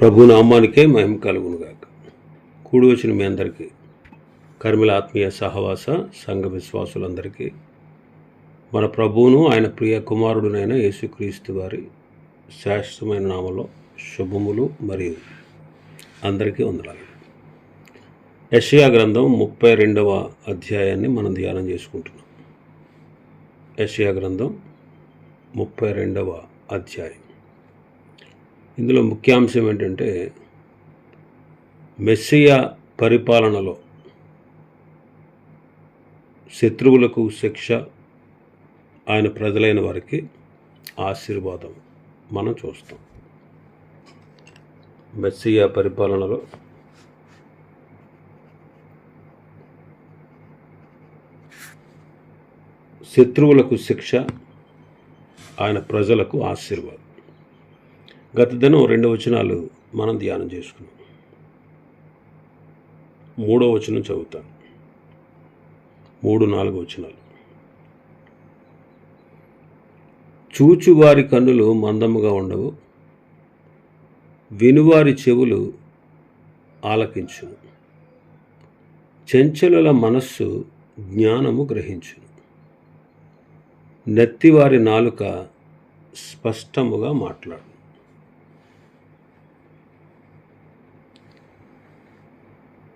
ప్రభునామానికే మహిమ కలుగునుగాక. కూడి వచ్చిన మీ అందరికీ కర్మిల ఆత్మీయ సహవాస సంఘ విశ్వాసులందరికీ మన ప్రభువును ఆయన ప్రియ కుమారుడునైన యేసుక్రీస్తు వారి శాశ్వతమైన నామలో శుభములు మరియు అందరికీ వందనాలు. యషయా గ్రంథం ముప్పై రెండవ అధ్యాయాన్ని మనం ధ్యానం చేసుకుంటున్నాం. యషయా గ్రంథం ముప్పై రెండవ అధ్యాయం. ఇందులో ముఖ్యాంశం ఏంటంటే మెస్సియా పరిపాలనలో శత్రువులకు శిక్ష ఆయన ప్రజలైన వారికి ఆశీర్వాదం మనం చూస్తాం. మెస్సియా పరిపాలనలో శత్రువులకు శిక్ష ఆయన ప్రజలకు ఆశీర్వాదం. గత దినం రెండు వచనాలు మనం ధ్యానం చేసుకున్నాం. మూడో వచనం చదువుతాను మూడు నాలుగు వచనాలు. చూచువారి కన్నులు మందముగా ఉండవు వినువారి చెవులు ఆలకించును. చెంచలుల మనస్సు జ్ఞానము గ్రహించును. నెత్తివారి నాలుక స్పష్టముగా మాట్లాడు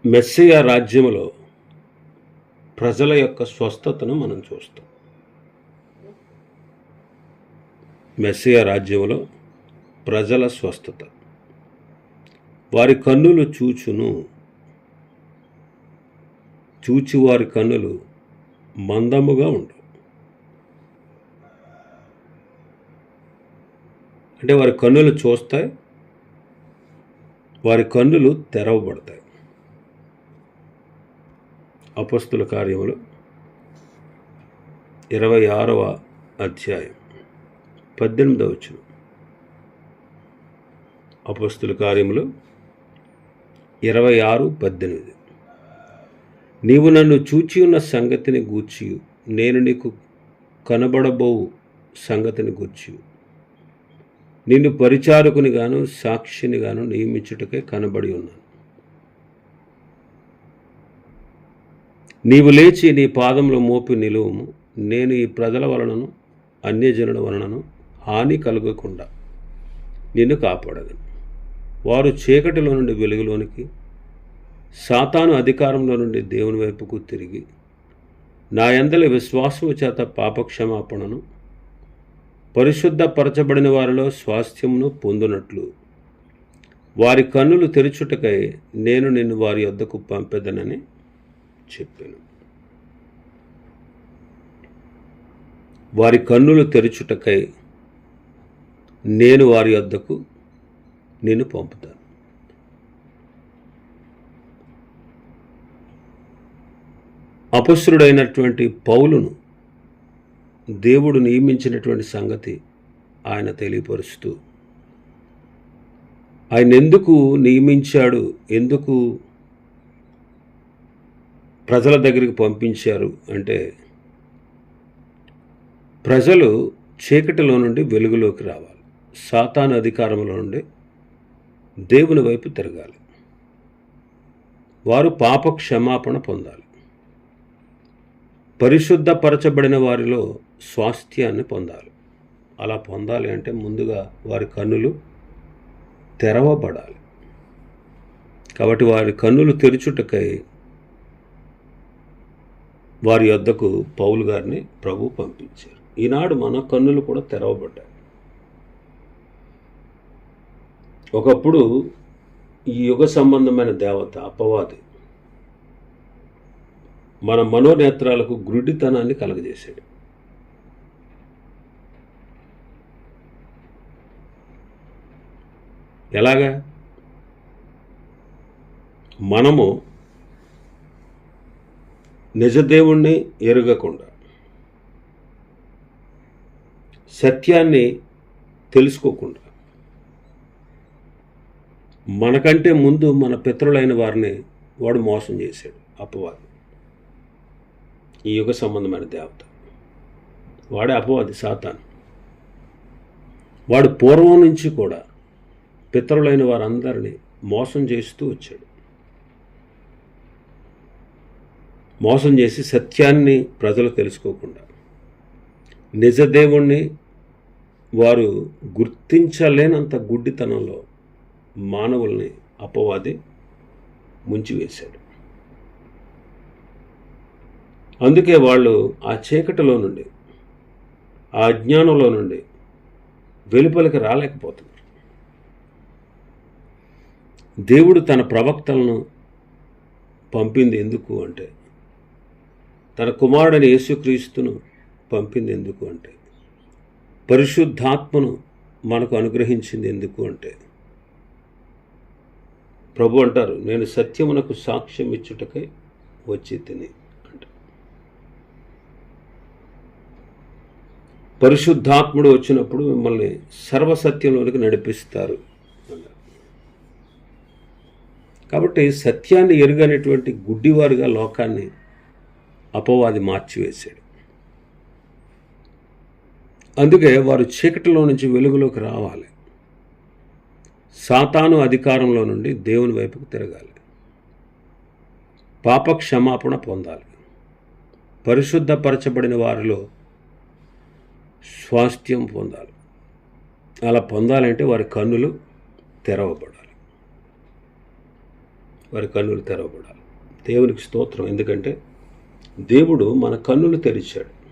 మెస్సియా రాజ్యములో ప్రజల యొక్క స్వస్థతను మనం చూస్తాం. మెస్సియా రాజ్యములో ప్రజల స్వస్థత. వారి కన్నులు చూచును. చూచి వారి కన్నులు మందముగా ఉండవు అంటే వారి కన్నులు చూస్తాయి వారి కన్నులు తెరవబడతాయి. అపస్తుల కార్యములు. ఇరవై ఆరవ అధ్యాయం. పద్దెనిమిదవ వచ్చిన అపస్తుల కార్యములు ఇరవై ఆరు పద్దెనిమిది. నీవు నన్ను చూచి ఉన్న సంగతిని గూర్చి నేను నీకు కనబడబోవు సంగతిని గూర్చి నిన్ను పరిచారకునిగాను సాక్షిని గాను నియమించుటకే కనబడి ఉన్నాను. నీవు లేచి నీ పాదంలో మోపి నిలువము. నేను ఈ ప్రజల వలనను అన్యజనుల వలనను హాని కలగకుండా నిన్ను కాపాడగను వారు చీకటిలో నుండి వెలుగులోనికి సాతాను అధికారంలో నుండి దేవుని వైపుకు తిరిగి నా ఎందలి విశ్వాసము చేత పాపక్షమాపణను పరిశుద్ధపరచబడిన వారిలో స్వాస్థ్యమును పొందునట్లు. వారి కన్నులు తెరుచుటకై నేను నిన్ను వారి వద్దకు పంపెదనని చెప్పాను. వారి కన్నులు తెరుచుటకై నేను వారి వద్దకు నిన్ను పంపుతాను. అపస్రుడైనటువంటి పౌలును దేవుడు నియమించినటువంటి సంగతి ఆయన తెలియపరుస్తూ ఆయన ఎందుకు నియమించాడు? ఎందుకు ప్రజల దగ్గరికి పంపించారు అంటే ప్రజలు చీకటిలో నుండి వెలుగులోకి రావాలి. సాతాను అధికారంలో నుండి దేవుని వైపు తిరగాలి. వారు పాప క్షమాపణ పొందాలి. పరిశుద్ధపరచబడిన వారిలో స్వాస్థ్యాన్ని పొందాలి. అలా పొందాలి అంటే ముందుగా వారి కన్నులు తెరవబడాలి. కాబట్టి వారి కన్నులు తెరుచుటకై వారి వద్దకు పౌలు గారిని ప్రభు పంపించారు. ఈనాడు మన కన్నులు కూడా తెరవబడ్డాయి. ఒకప్పుడు ఈ యుగ సంబంధమైన దేవత అపవాది మన మనోనేత్రాలకు గురుడితనాన్ని కలగజేశాడు ఎలాగా? మనము నిజదేవుణ్ణి ఎరగకుండా. సత్యాన్ని తెలుసుకోకుండా. మనకంటే ముందు మన పితరులైన వారిని వాడు మోసం చేశాడు అపవాది. ఈ యుగ సంబంధమైన దేవత. వాడే అపవాది సాతాను. వాడు పూర్వం నుంచి కూడా పితరులైన వారందరినీ మోసం చేస్తూ వచ్చాడు. మోసం చేసి సత్యాన్ని ప్రజలు తెలుసుకోకుండా. నిజదేవుణ్ణి వారు గుర్తించలేనంత గుడ్డితనంలో మానవుల్ని అపవాది ముంచివేశాడు. అందుకే వాళ్ళు ఆ చీకటిలో నుండి ఆ అజ్ఞానంలో నుండి వెలుపలికి రాలేకపోతున్నారు. దేవుడు తన ప్రవక్తలను పంపింది ఎందుకు అంటే తన కుమారుడని యేసుక్రీస్తును పంపింది ఎందుకు అంటే పరిశుద్ధాత్మను మనకు అనుగ్రహించింది ఎందుకు అంటే ప్రభు అంటారు నేను సత్యమునకు సాక్ష్యం ఇచ్చుటకై వచ్చి తిని అంట పరిశుద్ధాత్ముడు వచ్చినప్పుడు మిమ్మల్ని సర్వసత్యంలోనికి నడిపిస్తారు కాబట్టి సత్యాన్ని ఎరుగనేటువంటి గుడ్డివారుగా లోకాన్ని అపవాది మార్చివేశాడు. అందుకే వారు చీకటిలో నుంచి వెలుగులోకి రావాలి. సాతాను అధికారంలో నుండి దేవుని వైపుకు తిరగాలి. పాప క్షమాపణ పొందాలి. పరిశుద్ధపరచబడిన వారిలో స్వాస్థ్యం పొందాలి. అలా పొందాలంటే వారి కన్నులు తెరవబడాలి. వారి కన్నులు తెరవబడాలి. దేవునికి స్తోత్రం. ఎందుకంటే దేవుడు మన కన్నులు తెరిచాడు.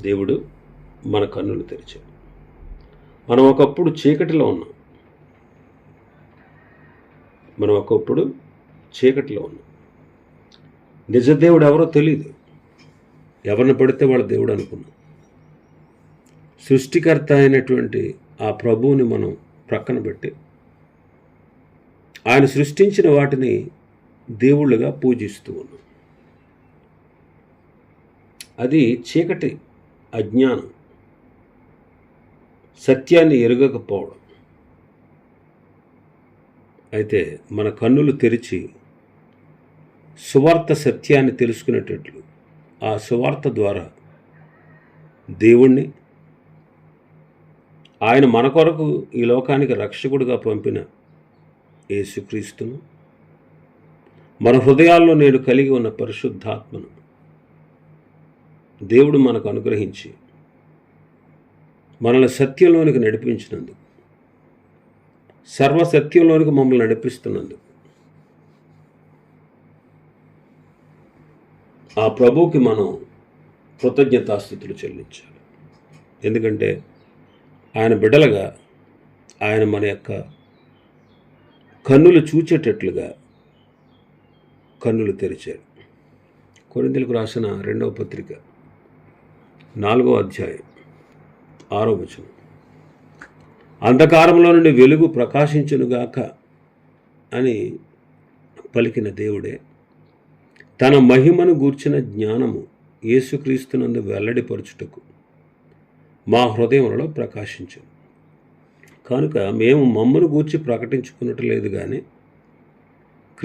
దేవుడు మన కన్నులు తెరిచాడు. మనం ఒకప్పుడు చీకటిలో ఉన్నాం. మనం ఒకప్పుడు చీకటిలో ఉన్నాం. నిజదేవుడు ఎవరో తెలియదు ఎవరిని పడితే వాళ్ళ దేవుడు అనుకున్నాం. సృష్టికర్త అయినటువంటి ఆ ప్రభువుని మనం ప్రక్కన పెట్టి ఆయన సృష్టించిన వాటిని దేవుళ్ళుగా పూజిస్తూ ఉన్నాం. అది చీకటి అజ్ఞానం సత్యాన్ని ఎరగకపోవడం. అయితే మన కన్నులు తెరిచి సువార్త సత్యాన్ని తెలుసుకునేటట్లు ఆ సువార్త ద్వారా దేవుణ్ణి ఆయన మన కొరకు ఈ లోకానికి రక్షకుడిగా పంపిన యేసుక్రీస్తును మన హృదయాల్లో నేడు కలిగి ఉన్న పరిశుద్ధాత్మను దేవుడు మనకు అనుగ్రహించి మనల్ని సత్యంలోనికి నడిపించినందుకు సర్వసత్యంలోనికి మమ్మల్ని నడిపిస్తున్నందుకు ఆ ప్రభువుకి మనం కృతజ్ఞతాస్థుతులు చెల్లించాలి. ఎందుకంటే ఆయన బిడ్డలుగా ఆయన మన యొక్క కన్నులు చూచేటట్లుగా కన్నులు తెరిచాడు. కొరిందులకు రాసిన రెండవ పత్రిక నాలుగో అధ్యాయం ఆరో వచనం. అంధకారంలో నుండి వెలుగు ప్రకాశించునుగాక అని పలికిన దేవుడే తన మహిమను గూర్చిన జ్ఞానము యేసుక్రీస్తునందు వెల్లడిపరచుటకు మా హృదయంలో ప్రకాశించు కనుక మేము మమ్మను గూర్చి ప్రకటించుకున్నట్టు లేదు కానీ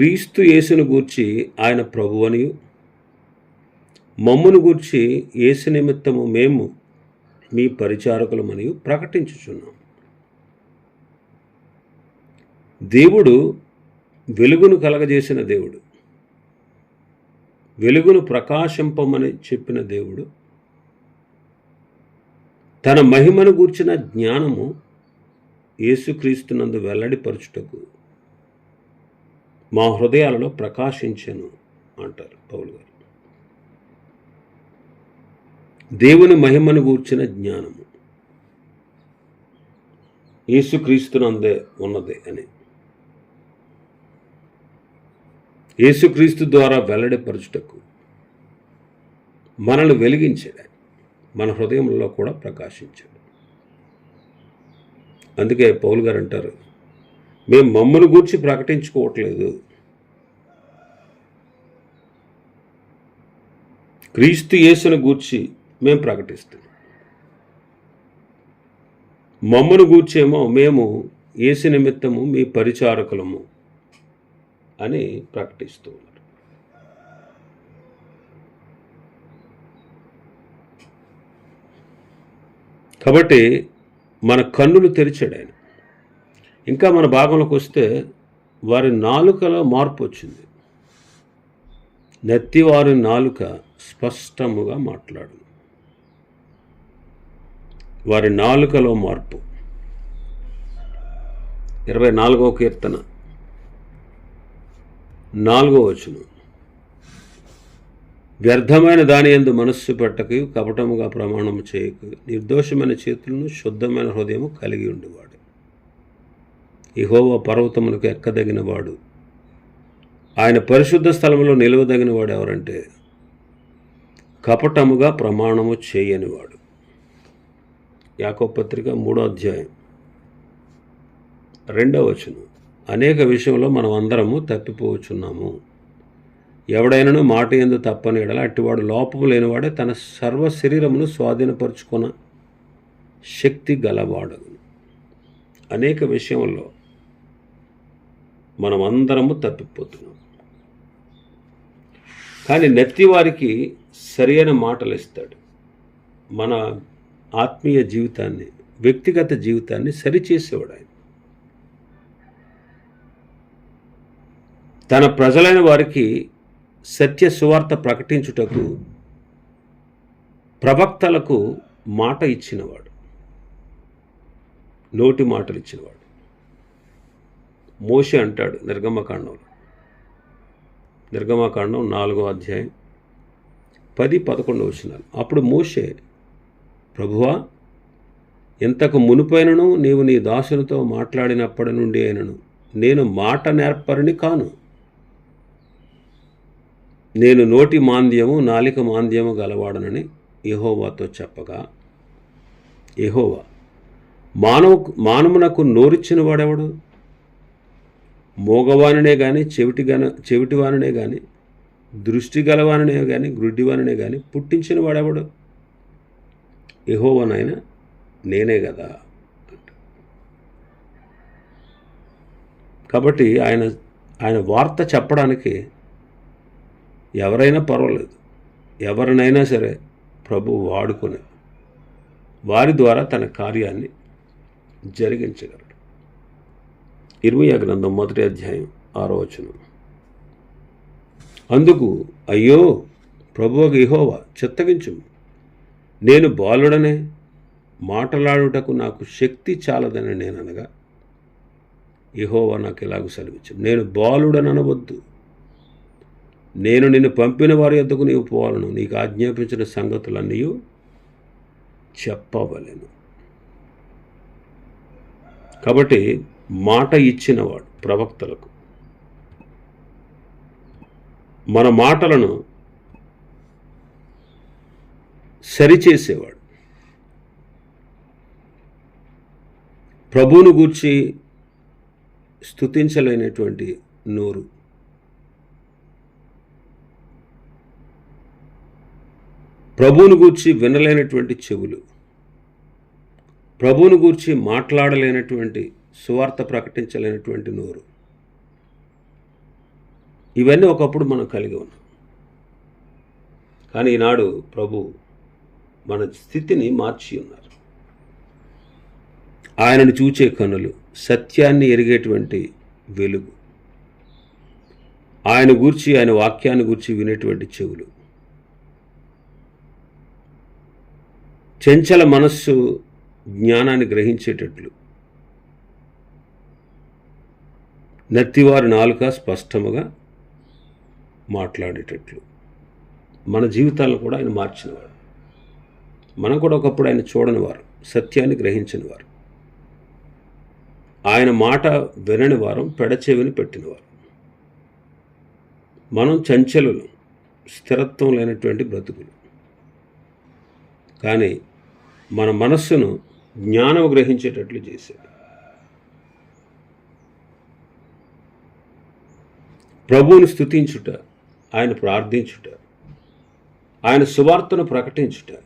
క్రీస్తు యేసును గూర్చి ఆయన ప్రభువనియు. మమ్మును గూర్చి యేసు నిమిత్తము మేము మీ పరిచారకులమనియు ప్రకటించుచున్నాం. దేవుడు వెలుగును కలగజేసిన దేవుడు. వెలుగును ప్రకాశింపమని చెప్పిన దేవుడు. తన మహిమను గూర్చిన జ్ఞానము యేసుక్రీస్తునందు వెల్లడిపరచుటకు మా హృదయాలలో ప్రకాశించను అంటారు పౌలు గారు. దేవుని మహిమను గూర్చిన జ్ఞానము. యేసుక్రీస్తునందే ఉన్నది అని. యేసుక్రీస్తు ద్వారా వెల్లడిపరచుటకు మనల్ని వెలిగించాడు మన హృదయంలో కూడా ప్రకాశించాడు. అందుకే పౌలు గారు అంటారు మేము మమ్మల్ని గూర్చి ప్రకటించుకోవట్లేదు. క్రీస్తు యేసును గూర్చి మేము ప్రకటిస్తున్నాం. మమ్మను గూర్చేమో మేము యేసు నిమిత్తము మీ పరిచారకులము అని ప్రకటిస్తూ ఉన్నారు కాబట్టి మన కన్నులు తెరిచాడు ఆయన. ఇంకా మన భాగంలోకి వస్తే వారి నాలుకలో మార్పు వచ్చింది. నెత్తివారి నాలుక స్పష్టముగా మాట్లాడు వారి నాలుకలో మార్పు. ఇరవై నాలుగో కీర్తన. నాలుగో వచనం. వ్యర్థమైన దాని ఎందు మనస్సు పెట్టకు కపటముగా ప్రమాణము చేయకు నిర్దోషమైన చేతులను శుద్ధమైన హృదయము కలిగి ఉండేవాడు. ఇహోవ పర్వతములకు ఎక్కదగినవాడు. ఆయన పరిశుద్ధ స్థలంలో నిలవదగినవాడు ఎవరంటే కపటముగా ప్రమాణము చేయనివాడు. యాకోపత్రిక మూడో అధ్యాయం రెండవ వచనం. అనేక విషయంలో మనం అందరము తప్పిపోవచ్చున్నాము ఎవడైనను మాట ఎందు తప్పని ఎడల అట్టివాడు లోపము లేనివాడే తన సర్వ శరీరమును స్వాధీనపరుచుకున్న శక్తి గలవాడు అనేక విషయంలో మనం అందరము తప్పిపోతున్నాం. కానీ నెత్తి వారికి సరైన మాటలు ఇస్తాడు మన ఆత్మీయ జీవితాన్ని వ్యక్తిగత జీవితాన్ని సరిచేసేవాడు ఆయన తన ప్రజలైన వారికి సత్య సువార్త ప్రకటించుటకు ప్రవక్తలకు మాట ఇచ్చినవాడు. నోటి మాటలు ఇచ్చినవాడు మోషే అంటాడు నిర్గమకాండంలో నిర్గమకాండం నాలుగో అధ్యాయం పది పదకొండు వచ్చినాలు అప్పుడు మోషే ప్రభువా ఇంతకు మునుపైనను నీవు నీ దాసునితో మాట్లాడినప్పటి నుండి అయినను. నేను మాట నేర్పరిని కాను. నేను నోటి మాంద్యము నాలిక మాంద్యము గలవాడనని యహోవాతో చెప్పగా యహోవా మానవ మానవునకు నోరిచ్చిన వాడెవడు మోగవానినే కానీ చెవిటి గన చెవిటివానినే కానీ దృష్టి గలవాననే కానీ గ్రుడ్డివానినే కానీ పుట్టించిన వాడెవడు? ఎహోవనైనా నేనే కదా కాబట్టి ఆయన ఆయన వార్త చెప్పడానికి ఎవరైనా పర్వాలేదు. ఎవరినైనా సరే ప్రభు వాడుకునే వారి ద్వారా తన కార్యాన్ని జరిగించగలరు ఇర్మియా గ్రంథం మొదటి అధ్యాయం ఆరో వచనం. అందుకు అయ్యో ప్రభు ఇహోవా చిత్తగించు నేను బాలుడనే మాటలాడుటకు నాకు శక్తి చాలదని నేను అనగా ఇహోవా నాకు ఇలాగ సెలవిచ్చు నేను బాలుడననవద్దు. నేను నిన్ను పంపిన వారి యొద్దకు నీవు పోవాలను నీకు ఆజ్ఞాపించిన సంగతులన్నీ చెప్పవలెను. కాబట్టి మాట ఇచ్చినవాడు ప్రవక్తలకు. మన మాటలను సరిచేసేవాడు. ప్రభువును గూర్చి స్థుతించలేనటువంటి నోరు. ప్రభువును గూర్చి వినలేనటువంటి చెవులు. ప్రభువును గూర్చి మాట్లాడలేనటువంటి సువార్త ప్రకటించలేనటువంటి నోరు. ఇవన్నీ ఒకప్పుడు మనం కలిగి ఉన్నాం. కానీ ఈనాడు ప్రభు మన స్థితిని మార్చి ఉన్నారు. ఆయనను చూచే కనులు సత్యాన్ని ఎరిగేటువంటి వెలుగు. ఆయన గూర్చి ఆయన వాక్యాన్ని గూర్చి వినేటువంటి చెవులు. చెంచల మనస్సు జ్ఞానాన్ని గ్రహించేటట్లు నత్తివారి నాలుక స్పష్టముగా మాట్లాడేటట్లు. మన జీవితాలను కూడా ఆయన మార్చినవారు మనం కూడా ఒకప్పుడు ఆయన చూడని వారు సత్యాన్ని గ్రహించనివారు. ఆయన మాట వినని వారం పెడచెవిని పెట్టినవారు. మనం చంచలులు స్థిరత్వం లేనటువంటి బ్రతుకులు. కానీ మన మనస్సును జ్ఞానం గ్రహించేటట్లు చేశాడు. ప్రభువుని స్థుతించుట ఆయన ప్రార్థించుట ఆయన సువార్తను ప్రకటించుట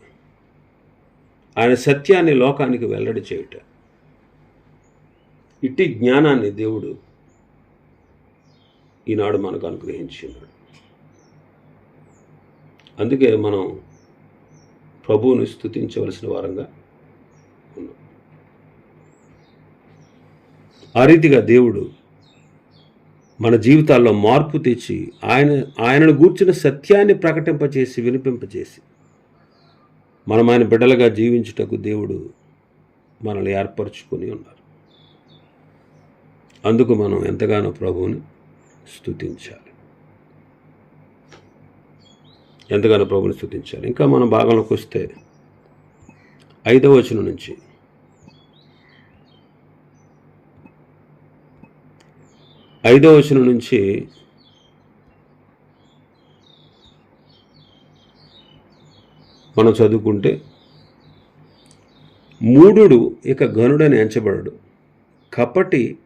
ఆయన సత్యాన్ని లోకానికి వెల్లడి చేయుట. ఇట్టి జ్ఞానాన్ని దేవుడు ఈనాడు మనకు అనుగ్రహించినాడు. అందుకే మనం ప్రభువుని స్థుతించవలసిన వారంగా ఉన్నాం. ఆ రీతిగా దేవుడు మన జీవితాల్లో మార్పు తెచ్చి ఆయన ఆయనను గూర్చిన సత్యాన్ని ప్రకటింపచేసి వినిపింపచేసి మనం ఆయన బిడ్డలుగా జీవించుటకు దేవుడు మనల్ని ఏర్పరచుకొని ఉన్నారు. అందుకు మనం ఎంతగానో ప్రభువుని స్థుతించాలి ఎంతగానో ప్రభుని స్థుతించాలి ఇంకా మనం భాగంలోకి వస్తే ఐదవ వచనం నుంచి ఐదో వచనం నుంచి మనం చదువుకుంటే మూఢుడు ఇక గనుడని ఎంచబడడు కపటి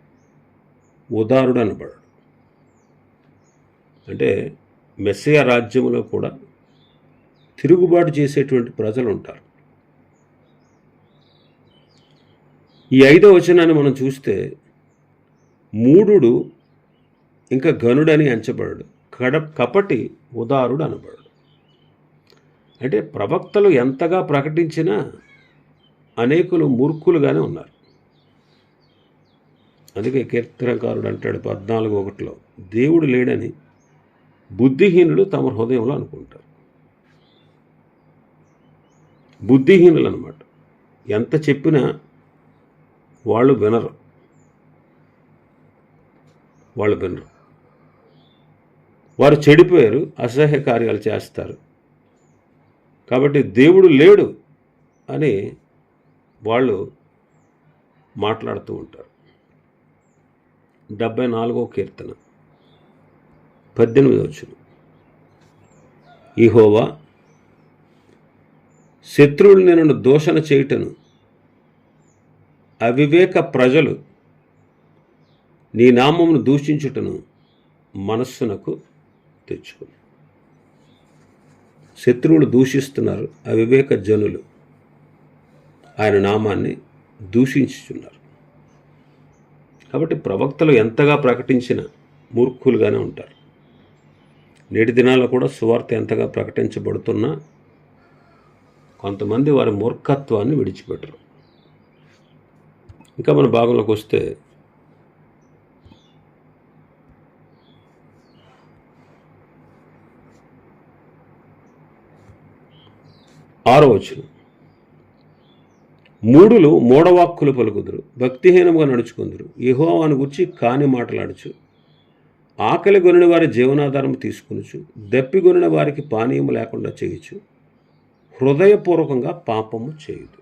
ఉదారుడు అనబడడు. అంటే మెస్సయ రాజ్యంలో కూడా తిరుగుబాటు చేసేటువంటి ప్రజలు ఉంటారు. ఈ ఐదో వచనాన్ని మనం చూస్తే మూఢుడు ఇంకా గనుడని ఎంచబడడు. కడ కపటి ఉదారుడు అనబడడు. అంటే ప్రవక్తలు ఎంతగా ప్రకటించినా అనేకులు మూర్ఖులుగానే ఉన్నారు. అందుకే కీర్తనకారుడు అంటాడు పద్నాలుగు ఒకటిలో దేవుడు లేడని బుద్ధిహీనులు తమ హృదయంలో అనుకుంటారు. బుద్ధిహీనులు అనమాట ఎంత చెప్పినా వాళ్ళు వినరు. వాళ్ళు వినరు. వారు చెడిపోయారు అసహ్య కార్యాలు చేస్తారు. కాబట్టి దేవుడు లేడు అని వాళ్ళు మాట్లాడుతూ ఉంటారు. డెబ్బై నాలుగో కీర్తన పద్దెనిమిది వచ్చును ఈహోవా శత్రువులు నేను దోషణ చేయుటను అవివేక ప్రజలు నీ నామమును దూషించుటను మనస్సునకు తెచ్చుకుని. శత్రువులు దూషిస్తున్నారు అవివేక జనులు ఆయన నామాన్ని దూషించుచున్నారు. కాబట్టి ప్రవక్తలు ఎంతగా ప్రకటించిన మూర్ఖులుగానే ఉంటారు. నేటి దినాల్లో కూడా సువార్త ఎంతగా ప్రకటించబడుతున్నా కొంతమంది వారి మూర్ఖత్వాన్ని విడిచిపెట్టరు. ఇంకా మన భాగంలోకి వస్తే ఆరో వచనం. మూడులు మూడవాక్కులు పలుకుదురు భక్తిహీనముగా నడుచుకుందరు. యహోవాను గుర్చి కాని మాటలాడుచు. ఆకలి కొనిన వారి జీవనాధారం తీసుకునుచు దప్పిగొనిన వారికి పానీయము లేకుండా చేయుచు. హృదయపూర్వకంగా పాపము చేయదు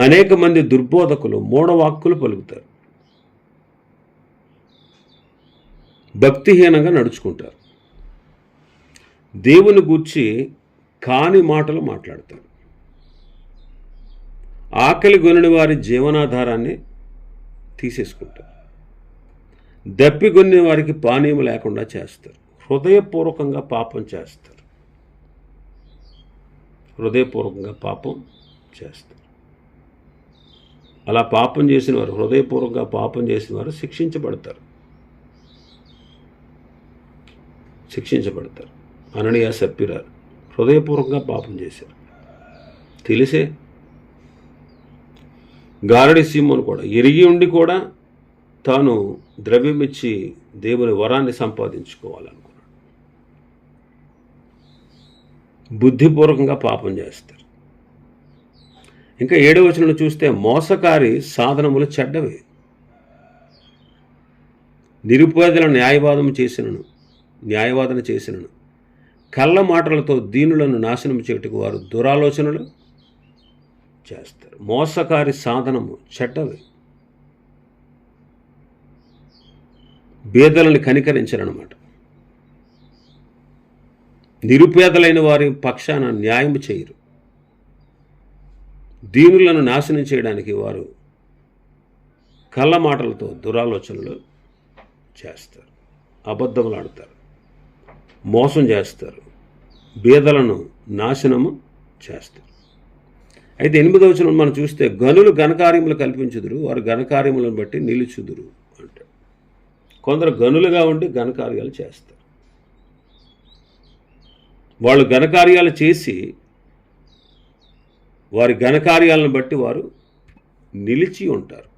అనేక మంది దుర్బోధకులు మూఢవాక్కులు పలుకుతారు. భక్తిహీనంగా నడుచుకుంటారు. దేవుని గూర్చి కాని మాటలు మాట్లాడతారు ఆకలి గొనిన వారి జీవనాధారాన్ని తీసేసుకుంటారు దప్పిగొని వారికి పానీయం లేకుండా చేస్తారు. హృదయపూర్వకంగా పాపం చేస్తారు. హృదయపూర్వకంగా పాపం చేస్తారు. అలా పాపం చేసిన వారు హృదయపూర్వకంగా పాపం చేసిన వారు శిక్షించబడతారు. శిక్షించబడతారు. అననీయ సప్పిరారు హృదయపూర్వకంగా పాపం చేశారు. తెలిసే? గారడి సీమను కూడా. ఎరిగి ఉండి కూడా తాను ద్రవ్యం ఇచ్చి దేవుని వరాన్ని సంపాదించుకోవాలనుకున్నాడు. బుద్ధిపూర్వకంగా పాపం చేస్తారు. ఇంకా ఏడవ వచనం చూస్తే మోసకారి సాధనములు చెడ్డవి. నిరుపేదల న్యాయవాదం చేసినను న్యాయవాదన చేసినను. కళ్ళ మాటలతో దీనులను నాశనం చేయుటకు వారు దురాలోచనలు చేస్తారు. మోసకారి సాధనము చెడ్డవి బేదలను కనికరించరనమాట నిరుపేదలైన వారి పక్షాన న్యాయం చేయరు. దీనులను నాశనం చేయడానికి వారు కళ్ళ మాటలతో దురాలోచనలు చేస్తారు. అబద్ధములాడతారు. మోసం చేస్తారు. బీదలను నాశనము చేస్తారు. అయితే ఎనిమిదవ వచనం మనం చూస్తే గనులు ఘనకార్యములు కల్పించుదురు వారు ఘనకార్యములను బట్టి నిలుచుదురు అంటే కొందరు గనులుగా ఉండి ఘనకార్యాలు చేస్తారు. వాళ్ళు ఘనకార్యాలు చేసి వారి ఘనకార్యాలను బట్టి వారు నిలిచి ఉంటారు.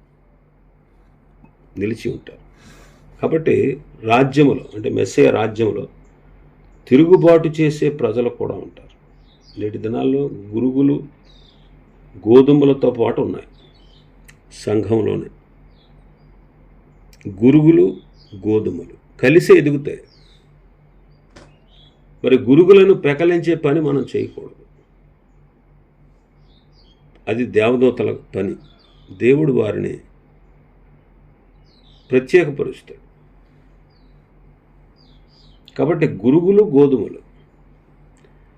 నిలిచి ఉంటారు. కాబట్టి రాజ్యములో అంటే మెస్సయ రాజ్యంలో తిరుగుబాటు చేసే ప్రజలు కూడా ఉంటారు. నేటి దినాల్లో గురుగులు గోధుమలతో పాటు ఉన్నాయి సంఘంలోనే. గురుగులు గోధుమలు కలిసే ఎదుగుతాయి. మరి గురుగులను పెకలించే పని మనం చేయకూడదు. అది దేవదూతల పని. దేవుడు వారిని ప్రత్యేకపరుస్తాడు. కాబట్టి గురుగులు గోధుమలు.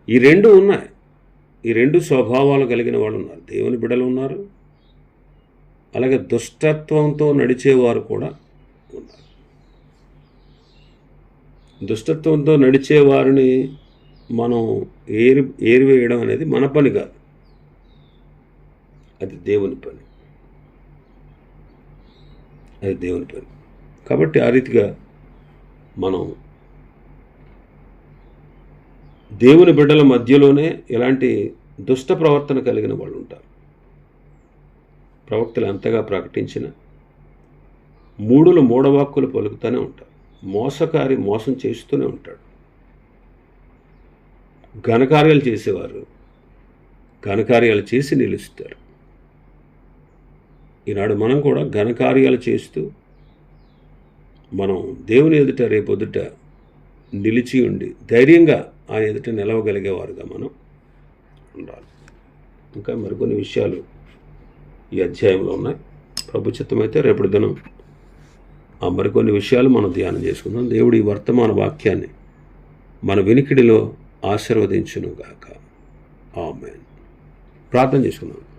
ఈ రెండు ఉన్నాయి. ఈ రెండు స్వభావాలు కలిగిన వాళ్ళు ఉన్నారు. దేవుని బిడలు ఉన్నారు. అలాగే దుష్టత్వంతో నడిచేవారు కూడా ఉన్నారు. దుష్టత్వంతో నడిచే వారిని మనం ఏరి ఏరివేయడం అనేది మన పని కాదు. అది దేవుని పని. అది దేవుని పని. కాబట్టి ఆ రీతిగా మనం దేవుని బిడ్డల మధ్యలోనే ఇలాంటి దుష్ట ప్రవర్తన కలిగిన వాళ్ళు ఉంటారు. ప్రవక్తలు అంతగా ప్రకటించిన మూడులు మూడవాక్కులు పలుకుతూనే ఉంటారు. మోసకారి మోసం చేస్తూనే ఉంటాడు. ఘనకార్యాలు చేసేవారు ఘనకార్యాలు చేసి నిలుస్తారు. ఈనాడు మనం కూడా ఘనకార్యాలు చేస్తూ మనం దేవుని ఎదుట రేపొద్దుట నిలిచి ఉండి ధైర్యంగా ఆ ఎదుట నిలవగలిగేవారుగా మనం ఉండాలి. ఇంకా మరికొన్ని విషయాలు ఈ అధ్యాయంలో ఉన్నాయి. ప్రభు అయితే రేపటి దినం ఆ మరికొన్ని విషయాలు మనం ధ్యానం చేసుకుందాం. దేవుడి ఈ వర్తమాన వాక్యాన్ని మన వినికిడిలో ఆశీర్వదించును గాక ఆమె ప్రార్థన చేసుకున్నాను